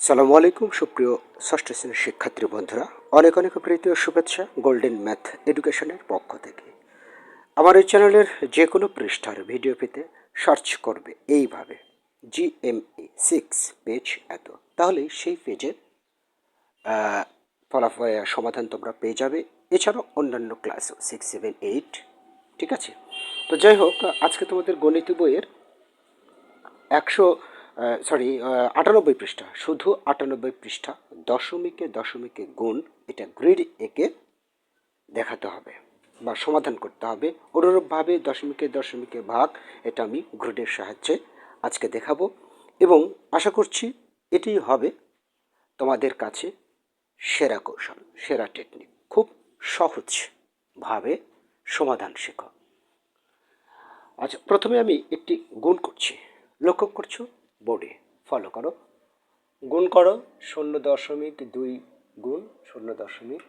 সালামু আলাইকুম, সুপ্রিয় ষষ্ঠ শ্রেণির শিক্ষার্থী বন্ধুরা। অনেক অনেক প্রীতি ও শুভেচ্ছা গোল্ডেন ম্যাথ এডুকেশনের পক্ষ থেকে। আমার এই চ্যানেলের যে কোনো পৃষ্ঠার ভিডিও পেতে সার্চ করবে এইভাবে জিএমই সিক্স পেজ এত। তাহলে সেই পেজের ফলাফল সমাধান তোমরা পেয়ে যাবে। এছাড়াও অন্যান্য ক্লাসও সিক্স সেভেন এইট ঠিক আছে? তো যাই হোক, আজকে তোমাদের গণিত বইয়ের একশো সরি আটানব্বই পৃষ্ঠা। শুধু আটানব্বই পৃষ্ঠা, দশমিকে দশমিকে গুণ, এটা গ্রিড একে দেখাতে হবে বা সমাধান করতে হবে। অনুরূপভাবে দশমিকে দশমিকে ভাগ, এটা আমি গ্রিডের সাহায্যে আজকে দেখাবো। এবং আশা করছি এটি হবে তোমাদের কাছে সেরা কৌশল, সেরা টেকনিক খুব সহজভাবে সমাধান শেখো। আচ্ছা প্রথমে আমি একটি গুণ করছি। লক্ষ্য করছ? বোর্ডে ফলো করো। গুণ করো শূন্য দশমিক দুই গুণ শূন্য দশমিক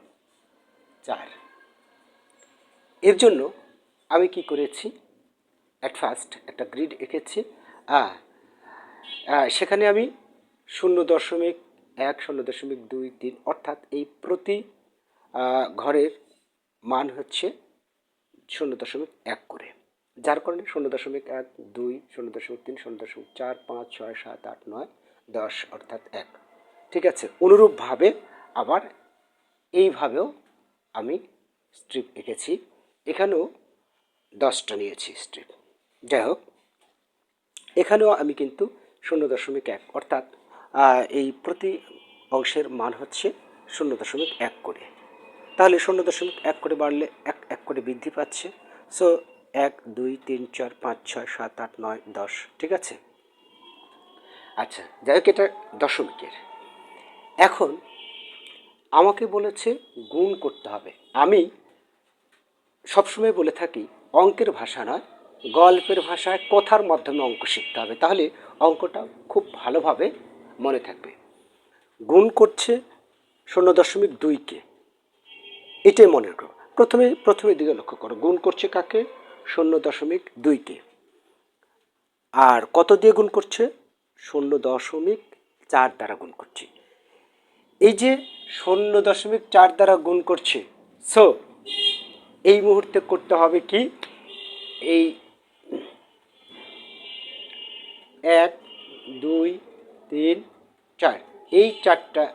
চার। এর জন্য আমি কি করেছি? অ্যাট ফার্স্ট একটা গ্রিড এঁকেছি। আহ, সেখানে আমি শূন্য দশমিক এক শূন্য দশমিক দুই তিন অর্থাৎ এই প্রতি ঘরের মান হচ্ছে শূন্য দশমিক এক করে। যার কারণে শূন্য দশমিক এক, দুই, শূন্য দশমিক তিন, শূন্য দশমিক চার, পাঁচ, ছয়, সাত, আট, নয়, দশ, অর্থাৎ এক। ঠিক আছে, অনুরূপভাবে আবার এইভাবেও আমি স্ট্রিপ এঁকেছি। এখানেও দশটা নিয়েছি স্ট্রিপ যাই হোক, এখানেও আমি কিন্তু শূন্য দশমিক এক, অর্থাৎ এই প্রতি অংশের মান হচ্ছে শূন্য দশমিক এক করে। তাহলে শূন্য দশমিক এক করে বাড়লে এক এক করে বৃদ্ধি পাচ্ছে। সো এক, দুই, তিন, চার, পাঁচ, ছয়, সাত, আট, নয়, দশ। ঠিক আছে? আচ্ছা যাই হোক, এটা দশমিকের। এখন আমাকে বলেছে গুণ করতে হবে। আমি সবসময় বলে থাকি, অঙ্কের ভাষা নয়, গল্পের ভাষায় কথার মাধ্যমে অঙ্ক শিখতে হবে। তাহলে অঙ্কটা খুব ভালোভাবে মনে থাকবে। গুণ করছে শূন্য দশমিক দুইকে। এটাই মনে করো প্রথমে প্রথমে দিকে লক্ষ্য করো। গুণ করছে কাকে? শূন্য দশমিক দুইকে। আর কত দিয়ে গুণ করছে? শূন্য দশমিক চার দ্বারা গুণ করছে। এই যে শূন্য দশমিক চার দ্বারা গুণ করছে সো এই মুহূর্তে করতে হবে কি? এই এক, দুই, তিন, চার। এই চারটা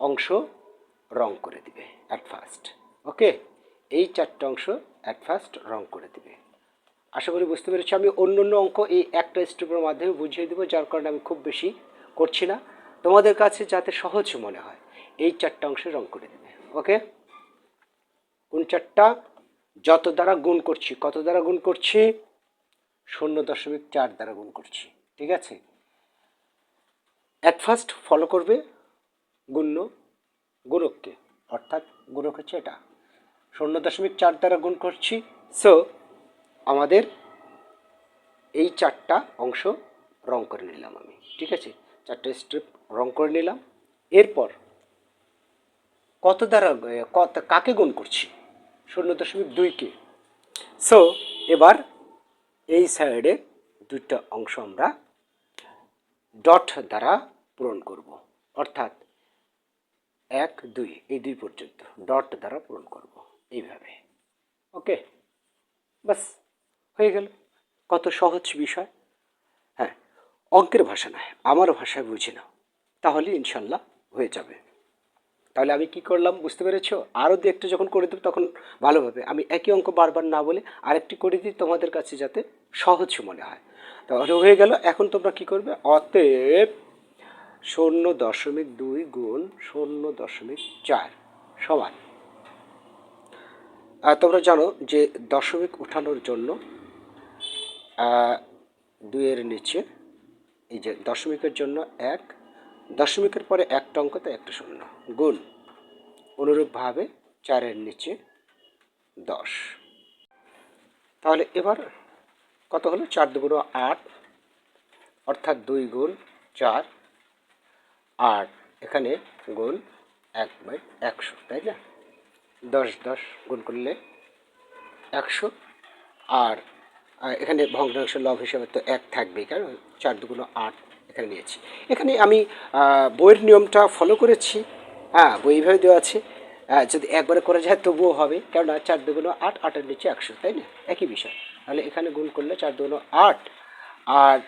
অংশ রং করে দিবে অ্যাট ফার্স্ট ওকে এই চারটা অংশ অ্যাট ফার্স্ট রং করে দিবে। আশা করি বুঝতে পেরেছি, আমি অন্য অন্য অঙ্ক এই একটা স্টেপের মাধ্যমে বুঝিয়ে দেবো, যার কারণে আমি খুব বেশি করছি না। তোমাদের কাছে যাতে সহজ মনে হয়, এই চারটা অংশে রং করে দেবে, ওকে? কোন চারটা? যত দ্বারা গুণ করছি, কত দ্বারা গুণ করছি? শূন্য দশমিক চার দ্বারা গুণ করছি, ঠিক আছে? অ্যাট ফার্স্ট ফলো করবে, গুণ্য, গুণককে, অর্থাৎ গুণক হচ্ছে এটা। শূন্য দশমিক চার দ্বারা গুণ করছি। সো আমাদের এই চারটা অংশ রং করে নিলাম আমি, ঠিক আছে? চারটে স্ট্রিপ রং করে নিলাম। এরপর কত দ্বারা কত, কাকে গুণ করছি? শূন্য দশমিক দুইকে। সো এবার এই সাইডে দুইটা অংশ আমরা ডট দ্বারা পূরণ করব। অর্থাৎ এক, দুই, এই দুই পর্যন্ত ডট দ্বারা পূরণ করব। এইভাবে। ওকে? বাস, হয়ে গেল। কত সহজ বিষয়। হ্যাঁ অঙ্কের ভাষা নয় আমার ভাষায় বুঝি নাও। তাহলে ইনশাল্লাহ হয়ে যাবে। তাহলে আমি কি করলাম, বুঝতে পেরেছ? আরও দু একটা যখন করে দেবো, তখন ভালোভাবে। আমি একই অঙ্ক বারবার না বলে আরেকটি করে দিই তোমাদের কাছে যাতে সহজ মনে হয়। তাহলে হয়ে গেল, এখন তোমরা কি করবে? অতএব শূন্য দশমিক দুই গুণ শূন্য দশমিক চার সমান। তোমরা জানো যে দশমিক উঠানোর জন্য দুইয়ের নিচে, এই যে দশমিকের জন্য এক, দশমিকের পরে একটা অঙ্ক তো একটা শূন্য, গুণ অনুরূপভাবে চারের নিচে দশ। তাহলে এবার কত হলো? চার দুগুণ আট, অর্থাৎ দুই গুণ চার আর এখানে গুণ এক বাই একশো, তাই না? দশ দশ গুণ করলে একশো। আর এখানে ভগ্নাংশ লব হিসাবে তো এক থাকবেই, কারণ চার দুগুণ আট এখানে নিয়েছি। এখানে আমি বইয়ের নিয়মটা ফলো করেছি। হ্যাঁ বই এইভাবে দেওয়া আছে। যদি একবারে করা যায় তবুও হবে, কেননা চার দুগুণ আট, আটের নিচে একশো, তাই না? একই বিষয়। তাহলে এখানে গুণ করলে চার দুগুণ আট, আর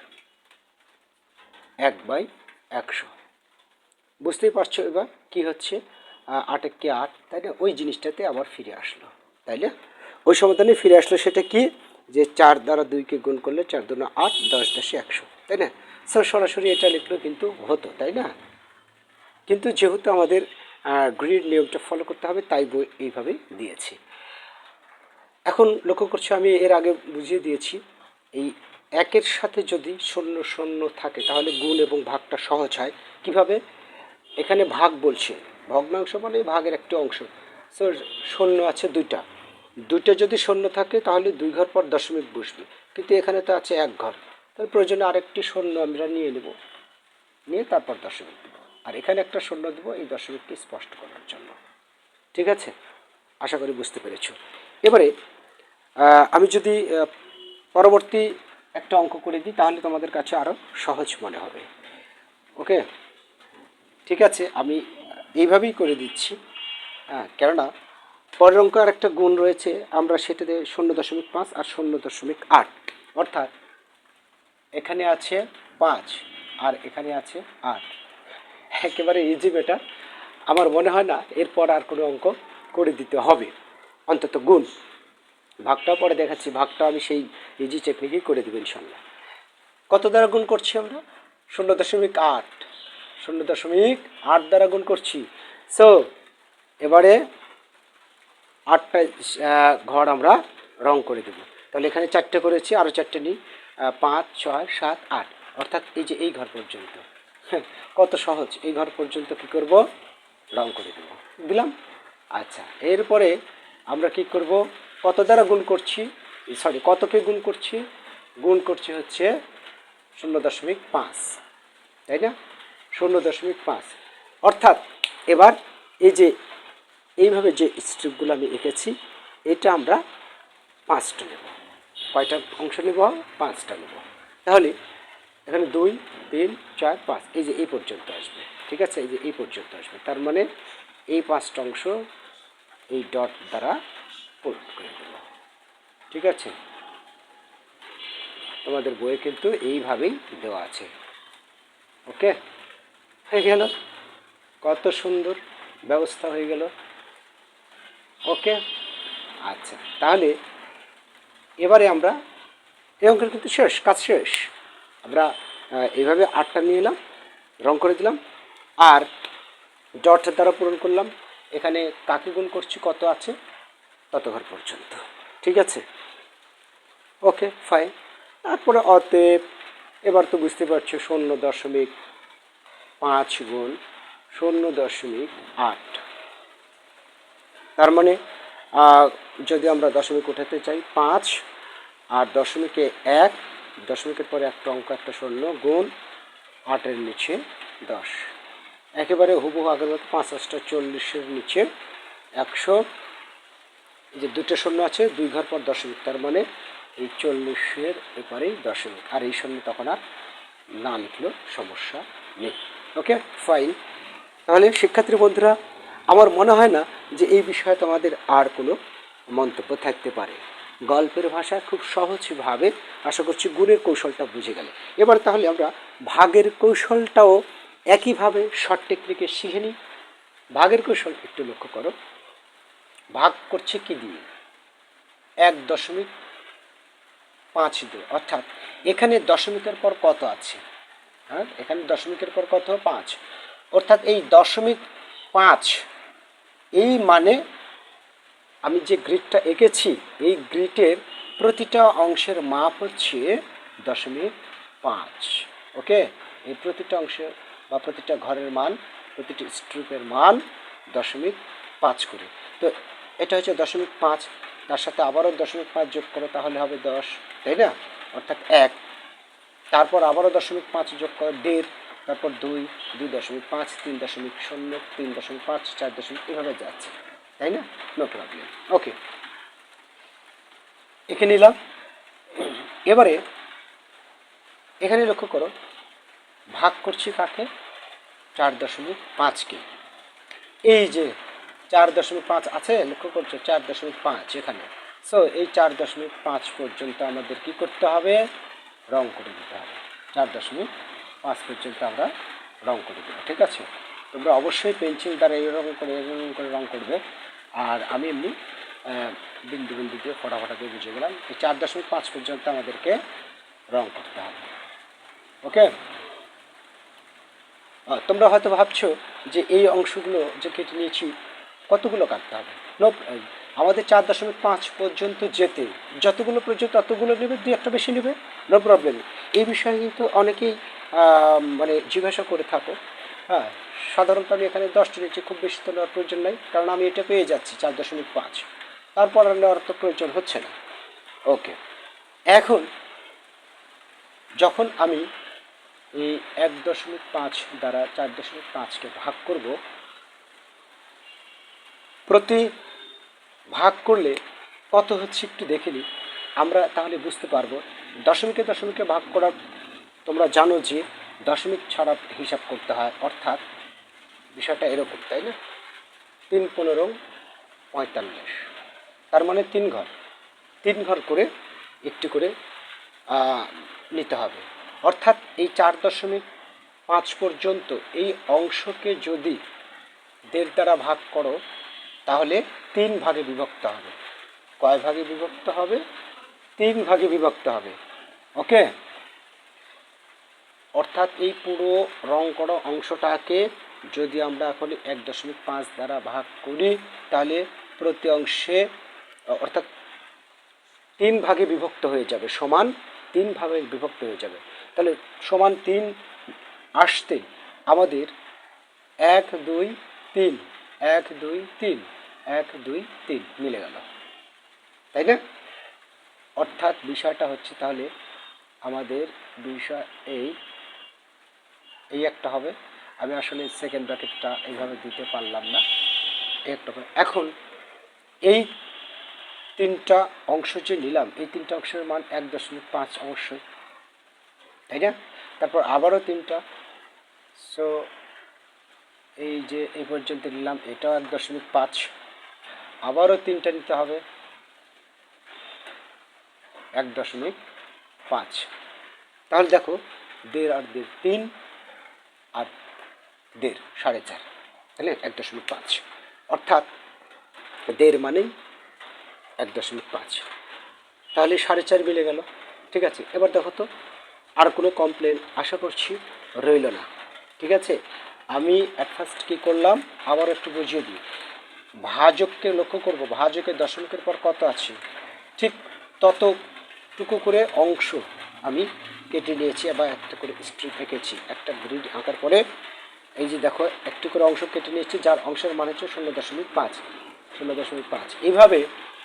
এক বাই একশো। বুঝতেই পারছ এবার কি হচ্ছে? আহ, আটের কে আট? তাই না ওই জিনিসটাতে আবার ফিরে আসলো। তাই না ওই সমাধানে ফিরে আসলো সেটা কি? যে চার দ্বারা দুইকে গুণ করলে চার দুগুণ আট দশ দশে একশো। তাই না স্যার সরাসরি এটা লিখলেও কিন্তু হতো তাই না কিন্তু যেহেতু আমাদের গ্রিড নিয়মটা ফলো করতে হবে তাই বই এইভাবে দিয়েছি। এখন লক্ষ্য করছ আমি এর আগে বুঝিয়ে দিয়েছি এই একের সাথে যদি শূন্য শূন্য থাকে তাহলে গুণ এবং ভাগটা সহজ হয়। কীভাবে? এখানে ভাগ বলছে ভগ্নাংশ মানে ভাগের একটি অংশ। সো শূন্য আছে দুইটা। দুইটা যদি শূন্য থাকে, তাহলে দুই ঘর পর দশমিক বসবে। কিন্তু এখানে তো আছে এক ঘর। তাহলে প্রয়োজনে আরেকটি শূন্য আমরা নিয়ে নেব। নিয়ে তারপর দশমিক দেব। আর এখানে একটা শূন্য দেবো, এই দশমিকটি স্পষ্ট করার জন্য। ঠিক আছে? আশা করি বুঝতে পেরেছ। এবারে আমি যদি পরবর্তী একটা অঙ্ক করে দিই, তাহলে তোমাদের কাছে আরও সহজ মনে হবে। ওকে ঠিক আছে? আমি এইভাবেই করে দিচ্ছি। হ্যাঁ কেননা পরের অঙ্ক আর একটা গুণ রয়েছে, আমরা সেটাতে শূন্য দশমিক পাঁচ আর শূন্য দশমিক আট। অর্থাৎ এখানে আছে পাঁচ আর এখানে আছে আট। একেবারে ইজি বেটা আমার মনে হয় না এরপর আর কোনো অঙ্ক করে দিতে হবে। অন্তত গুণ। ভাগটাও পরে দেখাচ্ছি, ভাগটা আমি সেই ইজি টেকনিকেই করে দেবো ইনশাল্লাহ কত দ্বারা গুণ করছি আমরা? শূন্য দশমিক আট। শূন্য দশমিক আট দ্বারা গুণ করছি। সো এবারে আটটা ঘর আমরা রং করে দেবো। তাহলে এখানে চারটে করেছি আরও চারটে নিই। পাঁচ ছয় সাত আট। অর্থাৎ এই যে এই ঘর পর্যন্ত। হ্যাঁ, কত সহজ। এই ঘর পর্যন্ত কী করব? রং করে দেবো। দিলাম আচ্ছা এরপরে আমরা কি করব? কত দ্বারা গুণ করছি? সরি কতকে গুণ করছি? গুণ করছি হচ্ছে শূন্য দশমিক পাঁচ। তাই না? শূন্য দশমিক পাঁচ। অর্থাৎ এবার এই যে, এইভাবে যে স্ট্রিপগুলো আমি এঁকেছি, এটা আমরা পাঁচটা নেব। কয়টা অংশ নেব? পাঁচটা নেব। তাহলে এখানে দুই, তিন, চার, পাঁচ, এই যে এই পর্যন্ত আসবে। ঠিক আছে? এই যে এই পর্যন্ত আসবে। তার মানে এই পাঁচটা অংশ এই ডট দ্বারা পূরণ করে দেব। ঠিক আছে? তোমাদের বইয়ে কিন্তু এইভাবেই দেওয়া আছে। ওকে হয়ে গেল। কত সুন্দর ব্যবস্থা হয়ে গেল। ওকে? আচ্ছা তাহলে এবারে আমরা এই অঙ্কের কিন্তু শেষ, কাজ শেষ। আমরা এইভাবে আটটা নিয়ে এলাম, রং করে দিলাম। আর ডট দ্বারা পূরণ করলাম। এখানে কাকে গুণ করছি, কত আছে? তত ঘর পর্যন্ত। ঠিক আছে? ওকে ফাইন তারপরে অতএব, এবার তো বুঝতে পারছ, শূন্য দশমিক পাঁচ গুণ শূন্য দশমিক আট। তার মানে যদি আমরা দশমিক উঠাতে চাই, পাঁচ আর দশমিকে এক, দশমিকের পরে একটা অঙ্ক, একটা শূন্য গুণ আটের নিচে দশ। একেবারে হুবহু আগের মতো পাঁচ আটটা চল্লিশের নিচে একশো। এই যে দুটো শূন্য আছে, দুই ঘর পর দশমিক, তার মানে এই চল্লিশের এপারেই দশমিক। আর এই শূন্য তখন আর না লিখলেও সমস্যা নেই। ওকে ফাইন তাহলে শিক্ষার্থী বন্ধুরা, আমার মনে হয় না যে এই বিষয়ে তোমাদের আর কোনো মন্তব্য থাকতে পারে। গল্পের ভাষা খুব সহজভাবে আশা করছি গুণের কৌশলটা বুঝে গেলে। এবার তাহলে আমরা ভাগের কৌশলটাও একইভাবে শর্ট টেকনিকে শিখে নিই। ভাগের কৌশল একটু লক্ষ্য করো। ভাগ করছে কি দিয়ে? এক দশমিক পাঁচ দিয়ে অর্থাৎ এখানে দশমিকের পর কত আছে? হ্যাঁ এখানে দশমিকের পর কত? পাঁচ। অর্থাৎ এই দশমিক পাঁচ, এই মানে আমি যে গ্রিডটা এঁকেছি, এই গ্রিডের প্রতিটা অংশের মাপ হচ্ছে দশমিক পাঁচ। ওকে? এই প্রতিটা অংশের বা প্রতিটা ঘরের মান, প্রতিটি স্ট্রিপের মান দশমিক পাঁচ করে। তো এটা হচ্ছে দশমিক পাঁচ, তার সাথে আবারও দশমিক পাঁচ যোগ করো তাহলে হবে দশ, তাই না? অর্থাৎ এক। তারপর আবারও দশমিক পাঁচ যোগ করো দেড়, তারপর দুই দুই দশমিক পাঁচ, তিন দশমিক শূন্য, তিন দশমিক পাঁচ, চার দশমিক এভাবে যাচ্ছে, তাই না? নো প্রবলেম ওকে এঁকে নিলাম। এবারে এখানে লক্ষ্য করো, ভাগ করছি কাকে? চার দশমিক পাঁচকে। এই যে চার দশমিক পাঁচ আছে, লক্ষ্য করছ চার দশমিক পাঁচ এখানে। সো এই চার দশমিক পাঁচ পর্যন্ত আমাদের কি করতে হবে? রং করে দিতে হবে। চার দশমিক পাঁচ পর্যন্ত আমরা রং করে দেবো, ঠিক আছে? তোমরা অবশ্যই পেন্সিল দ্বারা এরকম করে এরকম করে রং করবে। আর আমি এমনি বিন্দু বিন্দু দিয়ে ফটা ফটা দিয়ে বুঝে গেলাম এই চার দশমিক পাঁচ পর্যন্ত আমাদেরকে রং করতে হবে। ওকে? তোমরা হয়তো ভাবছ যে এই অংশগুলো যে কেটে নিয়েছি, কতগুলো কাটতে হবে? নো আমাদের চার দশমিক পাঁচ পর্যন্ত যেতে, যতগুলো প্রয়োজন ততগুলো নেবে, দুই একটা বেশি নেবে নো প্রবলেম এই বিষয়ে কিন্তু অনেকেই মানে জিজ্ঞাসা করে থাকো। হ্যাঁ সাধারণত আমি এখানে দশটা নিচ্ছি খুব বেশি তো নেওয়ার প্রয়োজন নেই, কারণ আমি এটা পেয়ে যাচ্ছি চার দশমিক পাঁচ। তারপর আর নেওয়ার তো প্রয়োজন হচ্ছে না। ওকে এখন, যখন আমি এই এক দশমিক পাঁচ দ্বারা চার দশমিক পাঁচকে ভাগ করব, প্রতি ভাগ করলে কত হচ্ছে একটু দেখে নিই। আমরা তাহলে বুঝতে পারব। দশমিকে দশমিকে ভাগ করার তোমরা জানো যে দশমিক ছাড়া হিসাব করতে হয়, অর্থাৎ বিষয়টা এরকম, তাই না? তিন পনেরো পঁয়তাল্লিশ। তার মানে তিন ঘর। তিন ঘর করে একটি করে নিতে হবে। অর্থাৎ এই চার দশমিক পাঁচ পর্যন্ত এই অংশকে যদি দেড় দ্বারা ভাগ করো তাহলে তিন ভাগে বিভক্ত হবে। কয় ভাগে বিভক্ত হবে? তিন ভাগে বিভক্ত হবে। ওকে? অর্থাৎ এই পুরো রং করা অংশটাকে যদি আমরা এখন এক দশমিক পাঁচ দ্বারা ভাগ করি, তাহলে প্রতি অংশে, অর্থাৎ তিন ভাগে বিভক্ত হয়ে যাবে, সমান তিন ভাগে বিভক্ত হয়ে যাবে। তাহলে সমান তিন আসতে আমাদের এক, দুই, তিন, এক, দুই, তিন। এক, দুই, তিন মিলে গেল। তাই না? অর্থাৎ বিষয়টা হচ্ছে তাহলে আমাদের বিষয় এই এই একটা হবে। আমি আসলে সেকেন্ড ব্র্যাকেটটা এইভাবে দিতে পারলাম না। একটা এখন এই তিনটা অংশ যে নিলাম, এই তিনটা অংশের মান এক দশমিক পাঁচ অবশ্যই। তাই না? তারপর আবারও তিনটা। সো এই যে এই পর্যন্ত নিলাম, এটাও এক দশমিক পাঁচ। আবারও তিনটা নিতে হবে। এক দশমিক পাঁচ। তাহলে দেখো, দেড় আর দেড় তিন আর দেড় সাড়ে চার, তাহলে এক দশমিক পাঁচ। অর্থাৎ দেড় মানেই এক দশমিক পাঁচ। তাহলে সাড়ে চার মিলে গেল, ঠিক আছে? এবার দেখো তো, আর কোনো কমপ্লেন আশা করছি রইল না, ঠিক আছে? আমি অ্যাট ফার্স্ট কী করলাম আবার একটু বুঝিয়ে দিই। ভাজককে লক্ষ্য করব। ভাজকের দশমিকের পর কত আছে? ঠিক ততটুকু করে অংশ আমি কেটে নিয়েছি বা একটা করে স্ট্রিপ এঁকেছি একটা গ্রিড আঁকার পরে এই যে দেখো, একটু করে অংশ কেটে নিয়েছি, যার অংশের মান হচ্ছে শূন্য দশমিক পাঁচ। শূন্য দশমিক পাঁচ। এইভাবে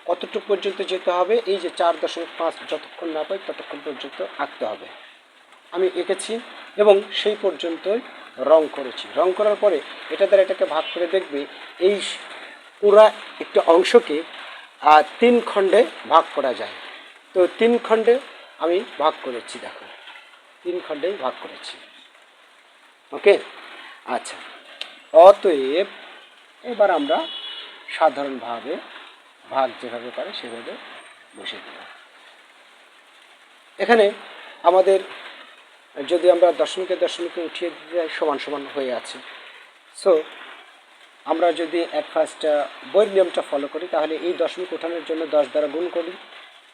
কতটুকু পর্যন্ত যেতে হবে? এই যে চার দশমিক পাঁচ যতক্ষণ না পাই ততক্ষণ পর্যন্ত আঁকতে হবে। আমি এঁকেছি এবং সেই পর্যন্তই রং করেছি। রং করার পরে এটা দ্বারা এটাকে ভাগ করে দেখবে, এই পুরা একটা অংশকে তিন খণ্ডে ভাগ করা যায়। তো তিন খণ্ডে আমি ভাগ করেছি, দেখো। তিন খণ্ডেই ভাগ করেছি। ওকে? আচ্ছা। অতএব, এবার আমরা সাধারণভাবে ভাগ যেভাবে পারে সেভাবে বসে দিলাম এখানে আমাদের, যদি আমরা দশমিকে দশমিকে উঠিয়ে দিতে সমান সমান হয়ে আছে। সো আমরা যদি অ্যাট ফার্স্ট বইয়ের নিয়মটা ফলো করি, তাহলে এই দশমিক ওঠানোর জন্য দশ দ্বারা গুণ করি,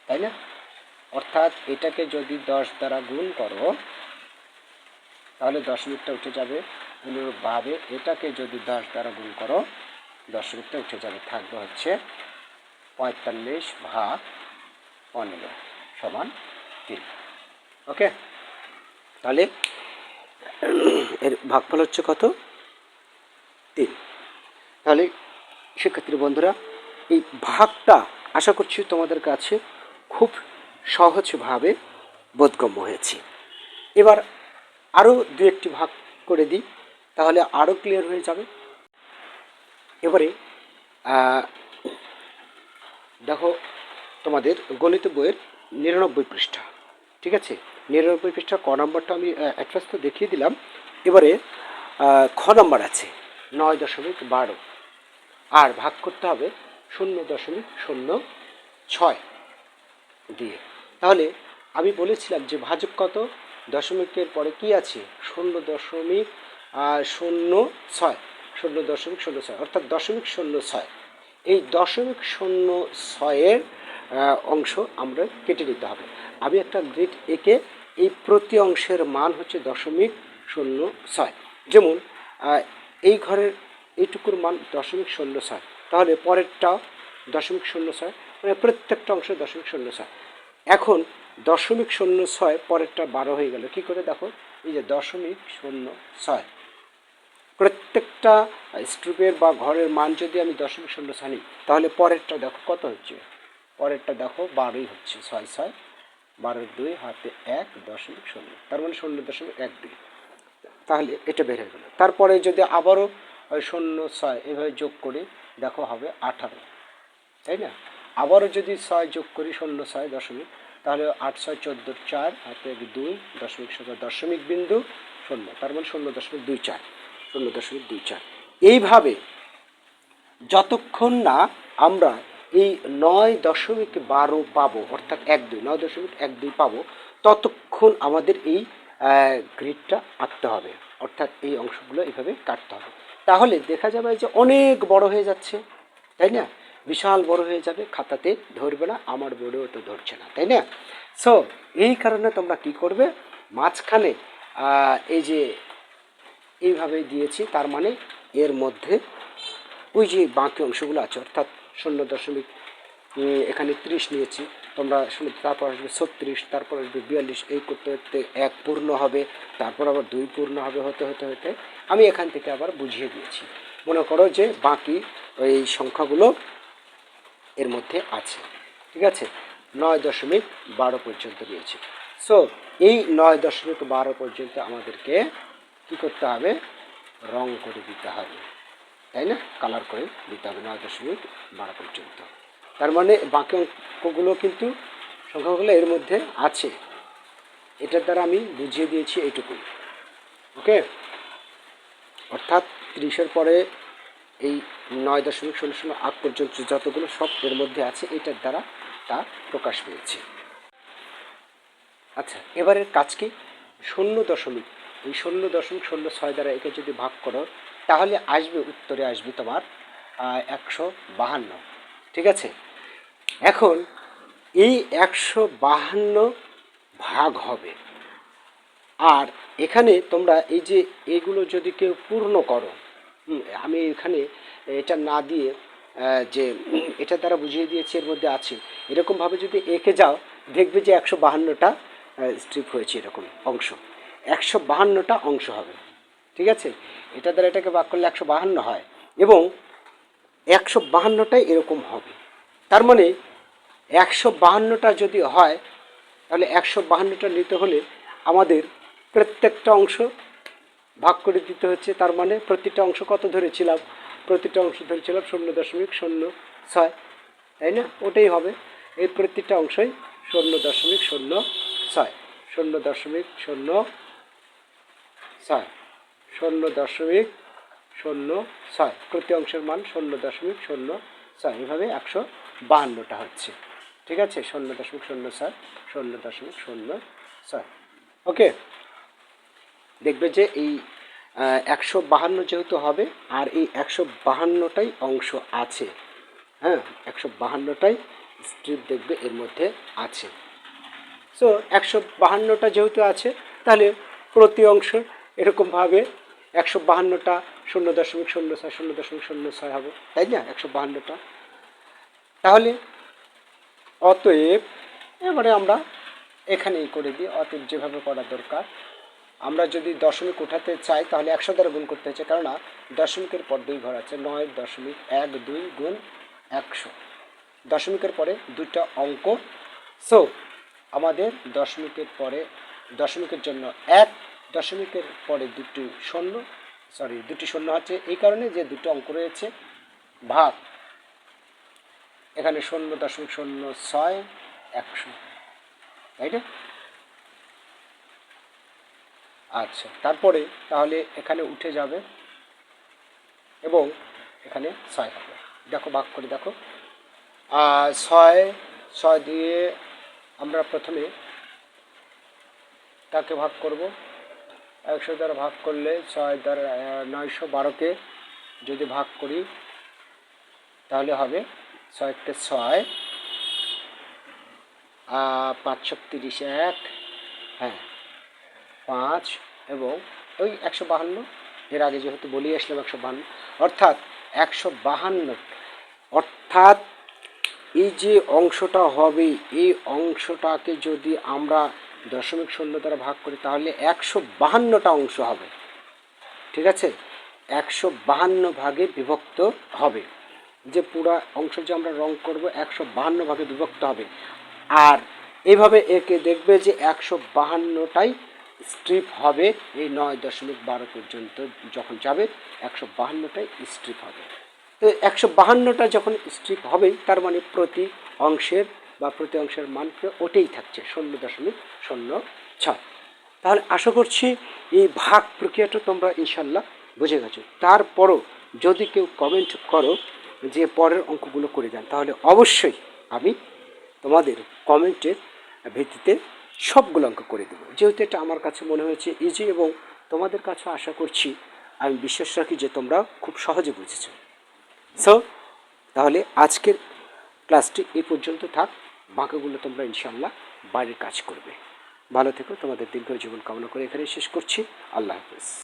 তাই না? অর্থাৎ এটাকে যদি দশ দ্বারা গুণ করো, তাহলে দশমিকটা উঠে যাবে অনুরূপভাবে এটাকে যদি দশ দ্বারা গুণ করো, দশমিকটা উঠে যাবে। থাকবে হচ্ছে পঁয়তাল্লিশ ভাগ পনেরো সমান তিন। ওকে? তাহলে এর ভাগফল হচ্ছে কত? তিন। তাহলে, শিক্ষার্থী বন্ধুরা, এই ভাগটা আশা করছি তোমাদের কাছে খুব সহজভাবে বোধগম্য হয়েছে। এবার আরও দু একটি ভাগ করে দিই, তাহলে আরও ক্লিয়ার হয়ে যাবে। এবারে দেখো তোমাদের গণিত বইয়ের নিরানব্বই পৃষ্ঠা, ঠিক আছে? নিরানব্বই পৃষ্ঠা ক নম্বরটা আমি অ্যাড্রেস তো দেখিয়ে দিলাম। এবারে খ নম্বর আছে, নয় দশমিক বারো। আর ভাগ করতে হবে শূন্য দশমিক শূন্য ছয় দিয়ে। তাহলে আমি বলেছিলাম যে ভাজক কত? দশমিকের পরে কি আছে? শূন্য দশমিক শূন্য ছয়। শূন্য দশমিক, শূন্য ছয়। অর্থাৎ দশমিক, শূন্য ছয়। এই দশমিক, শূন্য ছয়ের অংশ আমরা কেটে নিতে হবে। আমি একটা গ্রিড এঁকে এই প্রতি অংশের মান হচ্ছে দশমিক, শূন্য ছয়। যেমন এই ঘরের এইটুকুর মান দশমিক শূন্য ছয় তাহলে পরেরটা দশমিক শূন্য ছয় মানে প্রত্যেকটা অংশ দশমিক শূন্য ছয় এখন দশমিক শূন্য ছয় পরেরটা বারো হয়ে গেল। কি করে দেখো? এই যে দশমিক শূন্য ছয়। প্রত্যেকটা স্ট্রিপের বা ঘরের মান যদি আমি দশমিক শূন্য ছয় নিই, তাহলে পরেরটা দেখো কত হচ্ছে? পরেরটা দেখো বারোই হচ্ছে, ছয় ছয়। বারো দুই হাতে এক দশমিক শূন্য তার মানে শূন্য দশমিক এক দুই। তাহলে এটা বের হয়ে গেল। তারপরে যদি আবারও শূন্য ছয়, এভাবে যোগ করি দেখো হবে আঠারো, তাই না? আবারও যদি ছয় যোগ করি শূন্য ছয় দশমিক, তাহলে আট ছয় চোদ্দোর চার হাতে এক দুই দশমিক শূন্য দশমিক বিন্দু শূন্য, তার মানে শূন্য দশমিক দুই চার, শূন্য দশমিক দুই চার। এইভাবে যতক্ষণ না আমরা এই নয় দশমিক বারো পাবো, অর্থাৎ এক দুই, নয় দশমিক এক দুই পাবো, ততক্ষণ আমাদের এই গ্রিডটা আঁকতে হবে, অর্থাৎ এই অংশগুলো এইভাবে কাটতে হবে। তাহলে দেখা যাবে যে অনেক বড় হয়ে যাচ্ছে, তাই না? বিশাল বড় হয়ে যাবে, খাতাতে ধরবে না, আমার বোর্ডেও তো ধরছে না, তাই না? সো এই কারণে তোমরা কি করবে? মাঝখানে এই যে এইভাবে দিয়েছি, তার মানে এর মধ্যে ওই যে বাকি অংশগুলো আছে, অর্থাৎ শূন্য দশমিক এখানে ত্রিশ নিয়েছি তোমরা শূন্য তারপর আসবে ছত্রিশ, তারপর আসবে বিয়াল্লিশ, এই করতে করতে এক পূর্ণ হবে, তারপর আবার দুই পূর্ণ হবে, হতে হতে হতে। আমি এখান থেকে আবার বুঝিয়ে দিয়েছি। মনে করো যে বাকি ওই সংখ্যাগুলো এর মধ্যে আছে। ঠিক আছে? নয় দশমিক বারো পর্যন্ত নিয়েছি সো এই নয় দশমিক বারো পর্যন্ত আমাদেরকে কি করতে হবে? রং করে দিতে হবে। তাই না? কালার করে দিতে হবে নয় দশমিক বারো পর্যন্ত। তার মানে বাকি অঙ্কগুলো কিন্তু সংখ্যাগুলো এর মধ্যে আছে। এটার দ্বারা আমি বুঝিয়ে দিয়েছি এইটুকু। ওকে? অর্থাৎ তিরিশের পরে এই নয় দশমিক শূন্য শূন্য আগ পর্যন্ত যতগুলো সব এর মধ্যে আছে, এটার দ্বারা তা প্রকাশ পেয়েছে। আচ্ছা এবারের কাজ কি? শূন্য দশমিক, এই শূন্য দশমিক শূন্য ছয় দ্বারা একে যদি ভাগ করো, তাহলে আসবে, উত্তরে আসবে তোমার একশো বাহান্ন। ঠিক আছে? এখন এই একশো বাহান্ন ভাগ হবে। আর এখানে তোমরা এই যে এগুলো যদি কেউ পূর্ণ করো আমি এখানে এটা না দিয়ে যে এটা দ্বারা বুঝিয়ে দিয়েছি, এর মধ্যে আছে। এরকমভাবে যদি এঁকে যাও, দেখবে যে একশো বাহান্নটা স্ট্রিপ হয়েছে এরকম অংশ। একশো বাহান্নটা অংশ হবে। ঠিক আছে? এটা দ্বারা এটাকে ভাগ করলে একশো বাহান্ন হয়। এবং একশো বাহান্নটাই এরকম হবে। তার মানে একশো বাহান্নটা যদি হয়, তাহলে একশো বাহান্নটা নিতে হলে আমাদের প্রত্যেকটা অংশ ভাগ করে দিতে হচ্ছে। তার মানে প্রতিটা অংশ কত ধরেছিলাম? প্রতিটা অংশ ধরেছিলাম শূন্য দশমিক শূন্য ছয়। তাই না? ওটাই হবে। এই প্রতিটা অংশই শূন্য দশমিক শূন্য ছয়। শূন্য দশমিক শূন্য ছয়। শূন্য দশমিক শূন্য ছয়। প্রতি অংশের মান শূন্য দশমিক শূন্য ছয়। এভাবে একশো বাহান্নটা হচ্ছে। ঠিক আছে? শূন্য দশমিক শূন্য ছয় শূন্য দশমিক শূন্য ছয় ওকে। দেখবে যে এই একশো বাহান্ন যেহেতু হবে, আর এই একশো বাহান্নটাই অংশ আছে হ্যাঁ? একশো বাহান্নটাই স্ট্রিপ দেখবে এর মধ্যে আছে। সো একশো বাহান্নটা যেহেতু আছে, তাহলে প্রতি অংশ এরকমভাবে একশো বাহান্নটা শূন্য দশমিক শূন্য ছয় শূন্য দশমিক শূন্য ছয় হবে, তাই না? একশো বাহান্নটা। তাহলে অতএব, এবারে আমরা এখানেই করে দিই, অতএব যেভাবে করা দরকার। আমরা যদি দশমিক উঠাতে চাই, তাহলে একশো দ্বারা গুণ করতে হচ্ছে, কেননা দশমিকের পর দুই ঘর আছে, নয় দশমিক এক দুই গুণ একশো। দশমিকের পরে দুইটা অঙ্ক। সো আমাদের দশমিকের পরে, দশমিকের জন্য এক, দশমিকের পরে দুটি শূন্য সরি দুটি শূন্য হচ্ছে এই কারণে যে দুটো অঙ্ক রয়েছে, ভাগ এখানে শূন্য দশমিক শূন্য ছয়, একশো। তাই না? আচ্ছা তারপরে তাহলে এখানে উঠে যাবে এবং এখানে ছয় হবে। দেখো, ভাগ করে দেখো। ছয় ছয় দিয়ে আমরা প্রথমে তাকে ভাগ করব। একশো দ্বারা ভাগ করলে ছয় দ্বারা নয়শো বারোকে যদি ভাগ করি, তাহলে হবে ছয়তে ছয়। পাঁচশো তিরিশ এক। হ্যাঁ পাঁচ এবং ওই একশো বাহান্ন। এর আগে যেহেতু বলিয়ে আসলাম একশো বাহান্ন। অর্থাৎ একশো বাহান্ন। অর্থাৎ এই যে অংশটা হবে, এই অংশটাকে যদি আমরা দশমিক শূন্য দ্বারা ভাগ করি, তাহলে একশো বাহান্নটা অংশ হবে। ঠিক আছে? একশো বাহান্ন ভাগে বিভক্ত হবে। যে পুরা অংশ যে আমরা রং করব একশো বাহান্ন ভাগে বিভক্ত হবে। আর এভাবে একে দেখবে যে একশো বাহান্নটাই স্ট্রিপ হবে এই নয় দশমিক বারো পর্যন্ত যখন যাবে, একশো বাহান্নটাই স্ট্রিপ হবে। তো একশো বাহান্নটা যখন স্ট্রিপ হবে, তার মানে প্রতি অংশের বা প্রতি অংশের মান ওটাই থাকছে, শূন্য দশমিক শূন্য ছয়। তাহলে আশা করছি এই ভাগ প্রক্রিয়াটা তোমরা ইনশাল্লাহ বুঝে গেছো। তারপরও যদি কেউ কমেন্ট করো যে পরের অঙ্কগুলো করে দেন তাহলে অবশ্যই আমি তোমাদের কমেন্টের ভিত্তিতে সবগুলো অঙ্ক করে দেবো। যেহেতু এটা আমার কাছে মনে হয়েছে ইজি এবং তোমাদের কাছে আশা করছি, আমি বিশ্বাস রাখি যে তোমরা খুব সহজে বুঝেছ। সো তাহলে আজকের ক্লাসটি এই পর্যন্ত থাক। বাকিগুলো তোমরা ইনশাল্লাহ বাইরের কাজ করবে। ভালো থেকো, তোমাদের দীর্ঘ জীবন কামনা করে এখানে শেষ করছি। আল্লাহ হাফেজ।